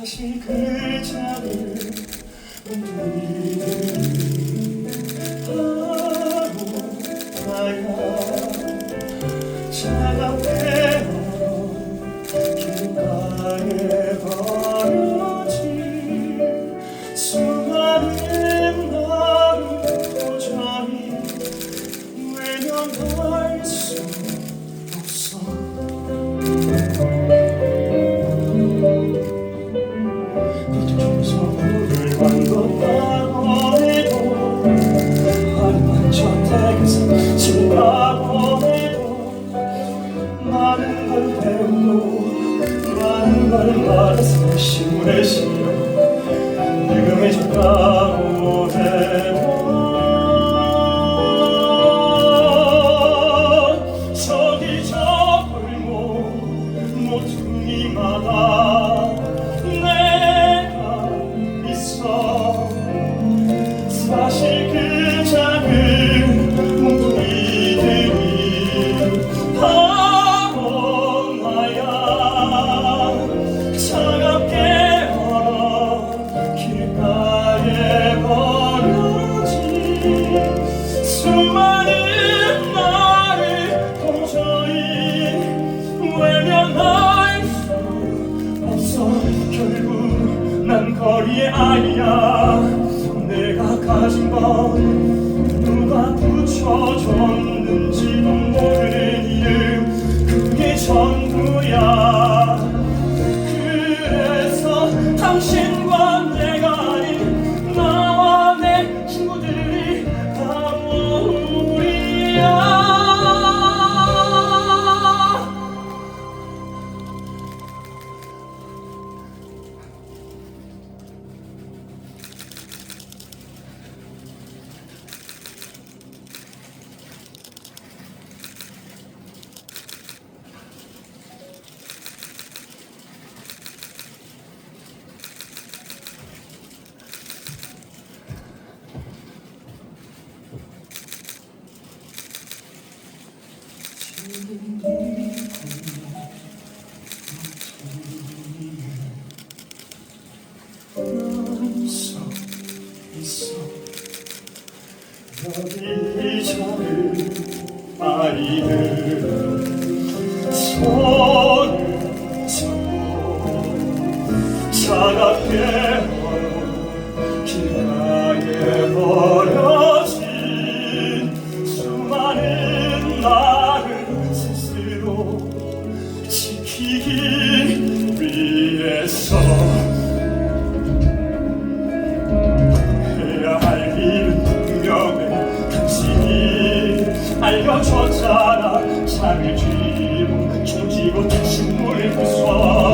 사실 그 작은 모퉁이들이 걸 말해서 신문에 실어. 유명해졌다고 해도 저기 저 골목 모퉁이마다 내가 사실 그 난 거리의 아이야. 내가 가진 건 누가 붙여줬는지도 모르는 여기 작은 아이들 손을 차갑게 얼어 길가에 버려 알려줬잖아 창을 쥐고 조지고 신문을 부숴